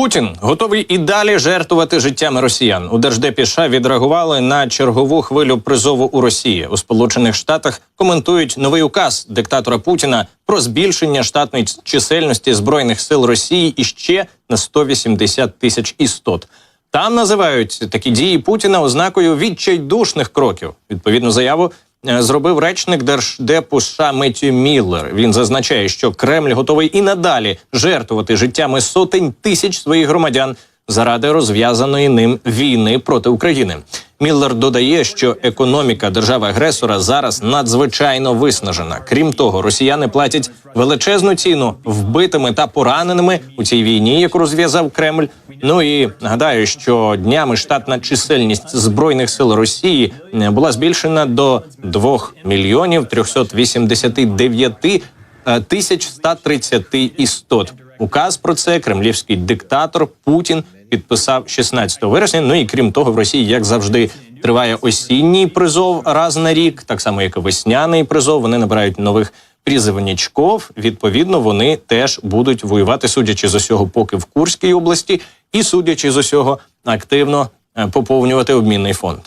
Путін готовий і далі жертвувати життями росіян. У держдепі США відреагували на чергову хвилю призову у Росії. У Сполучених Штатах коментують новий указ диктатора Путіна про збільшення штатної чисельності збройних сил Росії іще на 180 тисяч істот. Там називають такі дії Путіна ознакою відчайдушних кроків. Відповідну заяву зробив речник держдепу США Меттю Міллер. Він зазначає, що Кремль готовий і надалі жертвувати життями сотень тисяч своїх громадян заради розв'язаної ним війни проти України. Міллер додає, що економіка держави-агресора зараз надзвичайно виснажена. Крім того, росіяни платять величезну ціну вбитими та пораненими у цій війні, яку розв'язав Кремль. Ну і нагадаю, що днями штатна чисельність збройних сил Росії була збільшена до 2 мільйонів 389 е, тисяч 130 істот. Указ про це кремлівський диктатор Путін підписав 16 вересня. Ну і крім того, в Росії, як завжди, триває осінній призов раз на рік, так само як і весняний призов. Вони набирають нових призовничков. Відповідно, вони теж будуть воювати, судячи з усього, поки в Курській області, і судячи з усього, активно е, поповнювати обмінний фонд.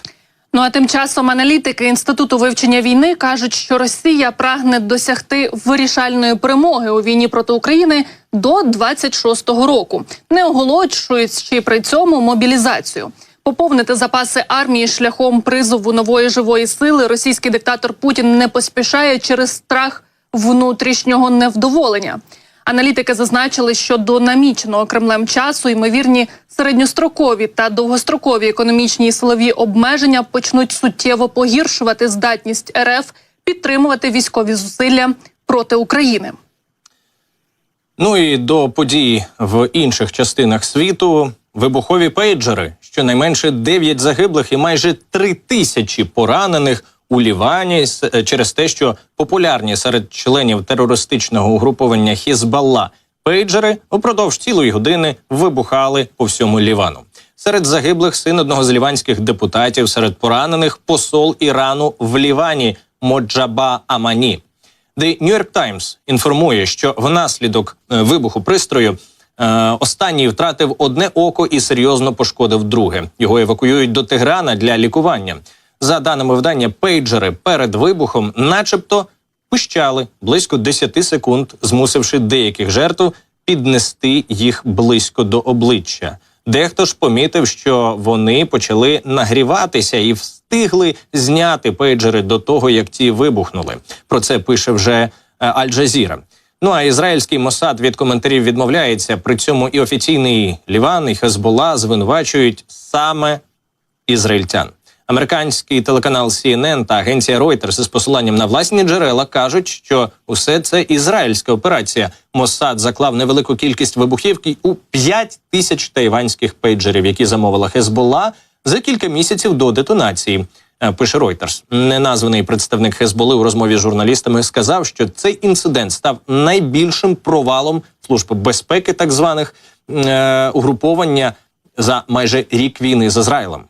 Ну а тим часом аналітики інституту вивчення війни кажуть, що Росія прагне досягти вирішальної перемоги у війні проти України до 26-го року, не оголошуючи при цьому мобілізацію. Поповнити запаси армії шляхом призову нової живої сили російський диктатор Путін не поспішає через страх внутрішнього невдоволення. Аналітики зазначили, що до наміченого Кремлем часу ймовірні середньострокові та довгострокові економічні і силові обмеження почнуть суттєво погіршувати здатність РФ підтримувати військові зусилля проти України. Ну і до подій в інших частинах світу вибухові пейджери. Щонайменше 9 загиблих і майже 3 тисячі поранених у Лівані е, через те, що популярні серед членів терористичного угруповання Хізбалла пейджери упродовж цілої години вибухали по всьому Лівану. Серед загиблих син одного з ліванських депутатів, серед поранених посол Ірану в Лівані Моджаба Амані. The New York Times інформує, що внаслідок е, вибуху пристрою е, останній втратив одне око і серйозно пошкодив друге. Його евакуюють до Теграна для лікування. За даними видання, пейджери перед вибухом, начебто, пищали близько 10 секунд, змусивши деяких жертв піднести їх близько до обличчя. Дехто ж помітив, що вони почали нагріватися і встигли зняти пейджери до того, як ті вибухнули. Про це пише вже е, Аль-Джазіра. Ну а ізраїльський Мосад від коментарів відмовляється. При цьому і офіційний Ліван, і Хезбола звинувачують саме ізраїльтян. Американський телеканал CNN та агенція Reuters із посиланням на власні джерела кажуть, що усе це ізраїльська операція. Моссад заклав невелику кількість вибухівки у 5 тисяч тайванських пейджерів, які замовила Хезболла за кілька місяців до детонації. Е, Пише Reuters. Неназваний представник Хезболи у розмові з журналістами сказав, що цей інцидент став найбільшим провалом служб безпеки, так званих е, угруповання за майже рік війни з Ізраїлем.